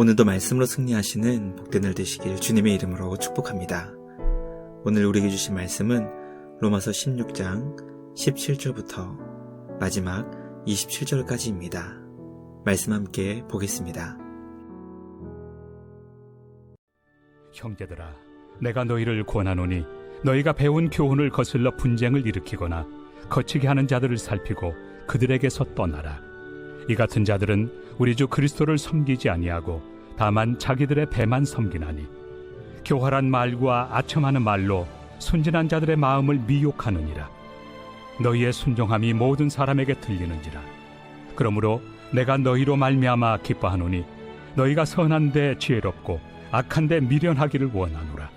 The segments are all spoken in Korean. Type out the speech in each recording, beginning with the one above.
오늘도 말씀으로 승리하시는 복된 날 되시길 주님의 이름으로 축복합니다. 오늘 우리에게 주신 말씀은 로마서 16장 17절부터 마지막 27절까지입니다. 말씀 함께 보겠습니다. 형제들아, 내가 너희를 권하노니 너희가 배운 교훈을 거슬러 분쟁을 일으키거나 거치게 하는 자들을 살피고 그들에게서 떠나라. 이 같은 자들은 우리 주 그리스도를 섬기지 아니하고 다만 자기들의 배만 섬기나니 교활한 말과 아첨하는 말로 순진한 자들의 마음을 미혹하느니라. 너희의 순종함이 모든 사람에게 들리는지라. 그러므로 내가 너희로 말미암아 기뻐하노니 너희가 선한데 지혜롭고 악한데 미련하기를 원하노라.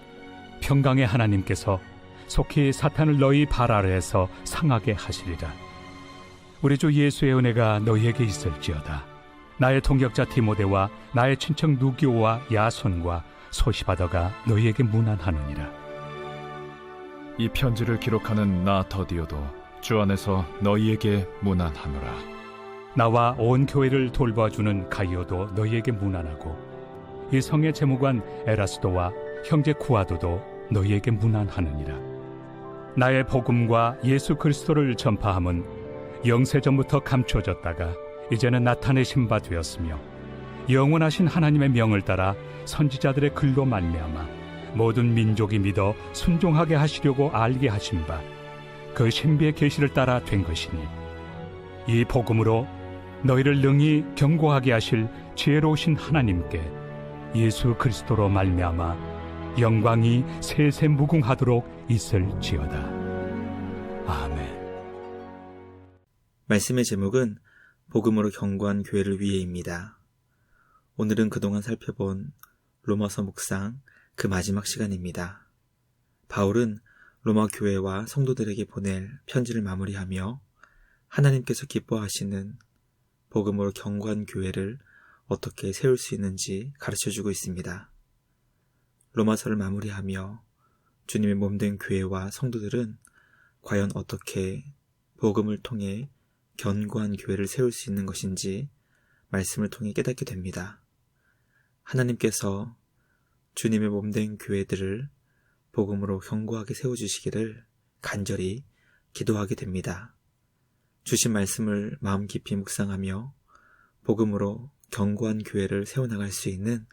평강의 하나님께서 속히 사탄을 너희 발 아래에서 상하게 하시리라. 우리 주 예수의 은혜가 너희에게 있을지어다. 나의 동역자 디모데와 나의 친척 누기오와 야손과 소시바더가 너희에게 문안하느니라. 이 편지를 기록하는 나 더디오도 주 안에서 너희에게 문안하노라. 나와 온 교회를 돌봐주는 가이오도 너희에게 문안하고 이 성의 재무관 에라스도와 형제 쿠아도도 너희에게 문안하느니라. 나의 복음과 예수 그리스도를 전파함은 영세 전부터 감춰졌다가 이제는 나타내신 바 되었으며 영원하신 하나님의 명을 따라 선지자들의 글로 말미암아 모든 민족이 믿어 순종하게 하시려고 알게 하신 바 그 신비의 계시를 따라 된 것이니 이 복음으로 너희를 능히 경고하게 하실 지혜로우신 하나님께 예수 그리스도로 말미암아 영광이 세세 무궁하도록 있을지어다. 아멘. 말씀의 제목은 복음으로 경고한 교회를 위해입니다. 오늘은 그동안 살펴본 로마서 묵상 그 마지막 시간입니다. 바울은 로마 교회와 성도들에게 보낼 편지를 마무리하며 하나님께서 기뻐하시는 복음으로 경고한 교회를 어떻게 세울 수 있는지 가르쳐 주고 있습니다. 로마서를 마무리하며 주님의 몸된 교회와 성도들은 과연 어떻게 복음을 통해 견고한 교회를 세울 수 있는 것인지 말씀을 통해 깨닫게 됩니다. 하나님께서 주님의 몸된 교회들을 복음으로 견고하게 세워주시기를 간절히 기도하게 됩니다. 주신 말씀을 마음 깊이 묵상하며 복음으로 견고한 교회를 세워나갈 수 있는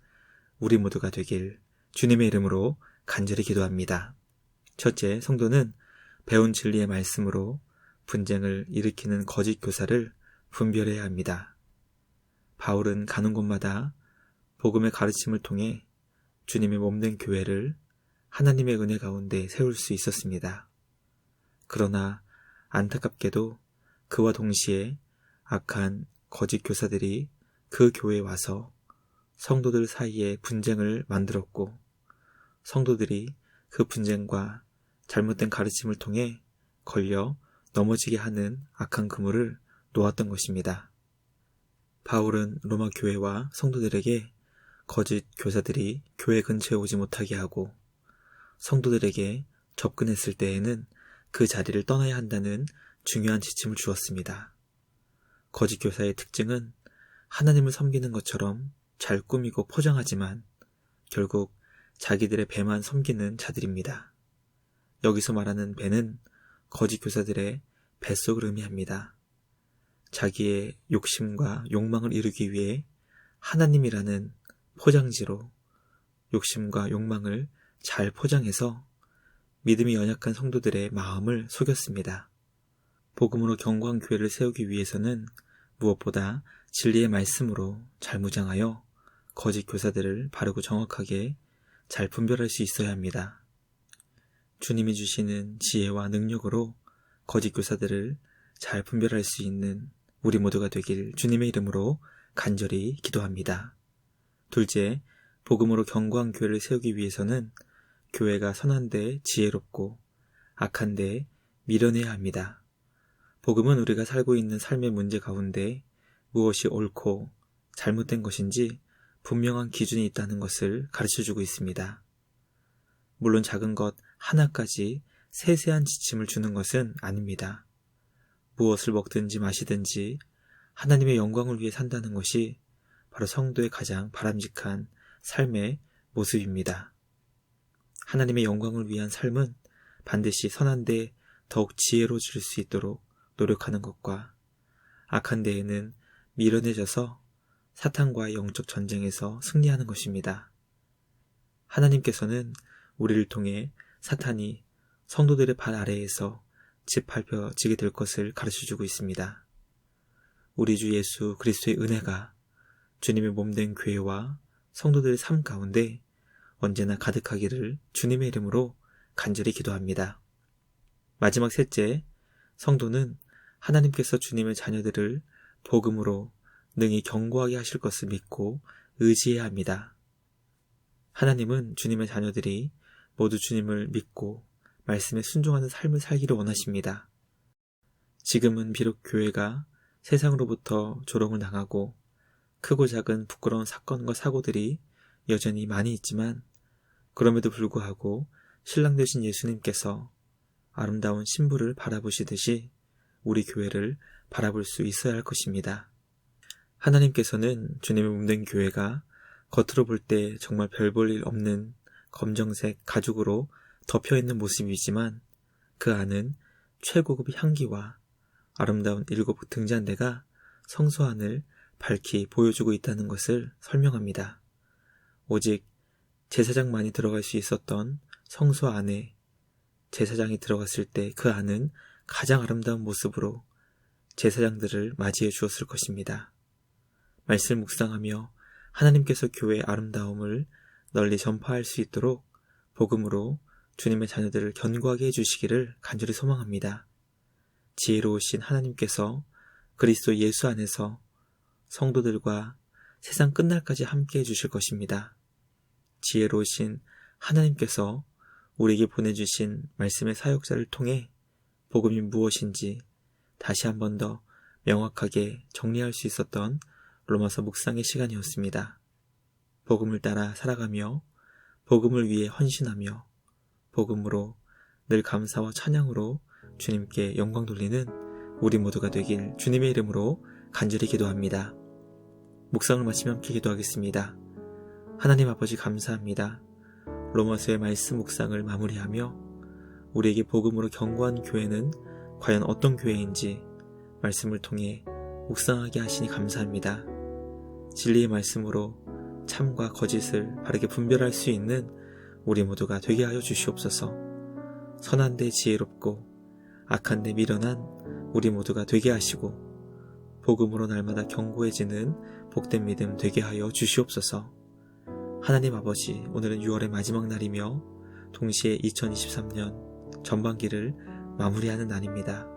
우리 모두가 되길 주님의 이름으로 간절히 기도합니다. 첫째, 성도는 배운 진리의 말씀으로 분쟁을 일으키는 거짓 교사를 분별해야 합니다. 바울은 가는 곳마다 복음의 가르침을 통해 주님의 몸된 교회를 하나님의 은혜 가운데 세울 수 있었습니다. 그러나 안타깝게도 그와 동시에 악한 거짓 교사들이 그 교회에 와서 성도들 사이에 분쟁을 만들었고 성도들이 그 분쟁과 잘못된 가르침을 통해 걸려 넘어지게 하는 악한 그물을 놓았던 것입니다. 바울은 로마 교회와 성도들에게 거짓 교사들이 교회 근처에 오지 못하게 하고 성도들에게 접근했을 때에는 그 자리를 떠나야 한다는 중요한 지침을 주었습니다. 거짓 교사의 특징은 하나님을 섬기는 것처럼 잘 꾸미고 포장하지만 결국 자기들의 배만 섬기는 자들입니다. 여기서 말하는 배는 거짓 교사들의 뱃속을 의미합니다. 자기의 욕심과 욕망을 이루기 위해 하나님이라는 포장지로 욕심과 욕망을 잘 포장해서 믿음이 연약한 성도들의 마음을 속였습니다. 복음으로 경고한 교회를 세우기 위해서는 무엇보다 진리의 말씀으로 잘 무장하여 거짓 교사들을 바르고 정확하게 잘 분별할 수 있어야 합니다. 주님이 주시는 지혜와 능력으로 거짓 교사들을 잘 분별할 수 있는 우리 모두가 되길 주님의 이름으로 간절히 기도합니다. 둘째, 복음으로 경고한 교회를 세우기 위해서는 교회가 선한데 지혜롭고 악한데 미련해야 합니다. 복음은 우리가 살고 있는 삶의 문제 가운데 무엇이 옳고 잘못된 것인지 분명한 기준이 있다는 것을 가르쳐 주고 있습니다. 물론 작은 것 하나까지 세세한 지침을 주는 것은 아닙니다. 무엇을 먹든지 마시든지 하나님의 영광을 위해 산다는 것이 바로 성도의 가장 바람직한 삶의 모습입니다. 하나님의 영광을 위한 삶은 반드시 선한 데 더욱 지혜로워질 수 있도록 노력하는 것과 악한 데에는 미련해져서 사탄과의 영적 전쟁에서 승리하는 것입니다. 하나님께서는 우리를 통해 사탄이 성도들의 발 아래에서 짓밟혀지게 될 것을 가르쳐 주고 있습니다. 우리 주 예수 그리스도의 은혜가 주님의 몸된 교회와 성도들의 삶 가운데 언제나 가득하기를 주님의 이름으로 간절히 기도합니다. 마지막 셋째, 성도는 하나님께서 주님의 자녀들을 복음으로 능히 경고하게 하실 것을 믿고 의지해야 합니다. 하나님은 주님의 자녀들이 모두 주님을 믿고 말씀에 순종하는 삶을 살기를 원하십니다. 지금은 비록 교회가 세상으로부터 조롱을 당하고 크고 작은 부끄러운 사건과 사고들이 여전히 많이 있지만 그럼에도 불구하고 신랑 되신 예수님께서 아름다운 신부를 바라보시듯이 우리 교회를 바라볼 수 있어야 할 것입니다. 하나님께서는 주님의 몸된 교회가 겉으로 볼 때 정말 별 볼 일 없는 검정색 가죽으로 덮여 있는 모습이지만 그 안은 최고급 향기와 아름다운 일곱 등잔대가 성소 안을 밝히 보여주고 있다는 것을 설명합니다. 오직 제사장만이 들어갈 수 있었던 성소 안에 제사장이 들어갔을 때 그 안은 가장 아름다운 모습으로 제사장들을 맞이해 주었을 것입니다. 말씀 묵상하며 하나님께서 교회의 아름다움을 널리 전파할 수 있도록 복음으로 주님의 자녀들을 견고하게 해주시기를 간절히 소망합니다. 지혜로우신 하나님께서 그리스도 예수 안에서 성도들과 세상 끝날까지 함께 해주실 것입니다. 지혜로우신 하나님께서 우리에게 보내주신 말씀의 사역자를 통해 복음이 무엇인지 다시 한 번 더 명확하게 정리할 수 있었던 로마서 묵상의 시간이었습니다. 복음을 따라 살아가며 복음을 위해 헌신하며 복음으로 늘 감사와 찬양으로 주님께 영광 돌리는 우리 모두가 되길 주님의 이름으로 간절히 기도합니다. 묵상을 마치며 함께 기도하겠습니다. 하나님 아버지 감사합니다. 로마서의 말씀 묵상을 마무리하며 우리에게 복음으로 경고한 교회는 과연 어떤 교회인지 말씀을 통해 묵상하게 하시니 감사합니다. 진리의 말씀으로 참과 거짓을 바르게 분별할 수 있는 우리 모두가 되게 하여 주시옵소서. 선한 데 지혜롭고 악한 데 미련한 우리 모두가 되게 하시고 복음으로 날마다 경고해지는 복된 믿음 되게 하여 주시옵소서. 하나님 아버지, 오늘은 6월의 마지막 날이며 동시에 2023년 전반기를 마무리하는 날입니다.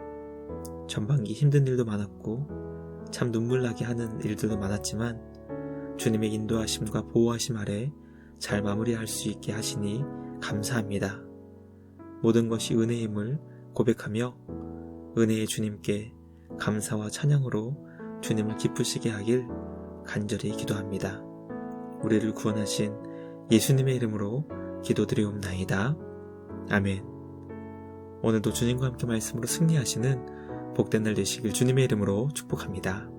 전반기 힘든 일도 많았고 참 눈물 나게 하는 일들도 많았지만 주님의 인도하심과 보호하심 아래 잘 마무리할 수 있게 하시니 감사합니다. 모든 것이 은혜임을 고백하며 은혜의 주님께 감사와 찬양으로 주님을 기쁘시게 하길 간절히 기도합니다. 우리를 구원하신 예수님의 이름으로 기도드리옵나이다. 아멘. 오늘도 주님과 함께 말씀으로 승리하시는 복된 날 되시길 주님의 이름으로 축복합니다.